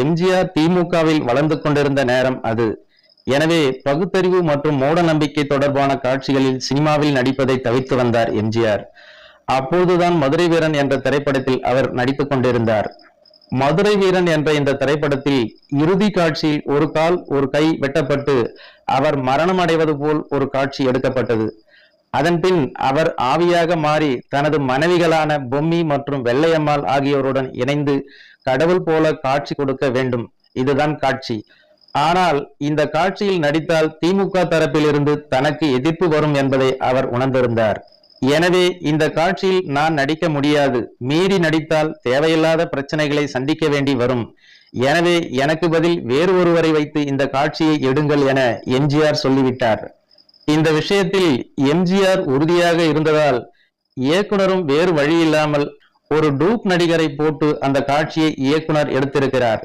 எம்ஜிஆர் திமுகவில் வளர்ந்து கொண்டிருந்த நேரம் அது. எனவே பகுத்தறிவு மற்றும் மூட நம்பிக்கை தொடர்பான காட்சிகளில் சினிமாவில் நடிப்பதை தவிர்த்து வந்தார் எம்ஜிஆர். அப்போதுதான் மதுரை வீரன் என்ற திரைப்படத்தில் அவர் நடித்துக் கொண்டிருந்தார். மதுரை வீரன் என்ற இந்த திரைப்படத்தில் இறுதி காட்சியில் ஒரு கால் ஒரு கை வெட்டப்பட்டு அவர் மரணம் அடைவது போல் ஒரு காட்சி எடுக்கப்பட்டது. அதன்பின் அவர் ஆவியாக மாறி தனது மனைவிகளான பொம்மி மற்றும் வெள்ளையம்மாள் ஆகியோருடன் இணைந்து கடவுள் போல காட்சி கொடுக்க வேண்டும். இதுதான் காட்சி. ஆனால் இந்த காட்சியில் நடித்தால் திமுக தரப்பிலிருந்து தனக்கு எதிர்ப்பு வரும் என்பதை அவர் உணர்ந்திருந்தார். எனவே இந்த காட்சியில் நான் நடிக்க முடியாது. மீறி நடித்தால் தேவையில்லாத பிரச்சனைகளை சந்திக்க வேண்டி வரும். எனவே எனக்கு பதில் வேறு ஒருவரை வைத்து இந்த காட்சியை எடுங்கள் என எம்ஜிஆர் சொல்லிவிட்டார். இந்த விஷயத்தில் எம்ஜிஆர் உறுதியாக இருந்ததால் இயக்குனரும் வேறு வழி இல்லாமல் ஒரு டூப் நடிகரை போட்டு அந்த காட்சியை இயக்குனர் எடுத்திருக்கிறார்.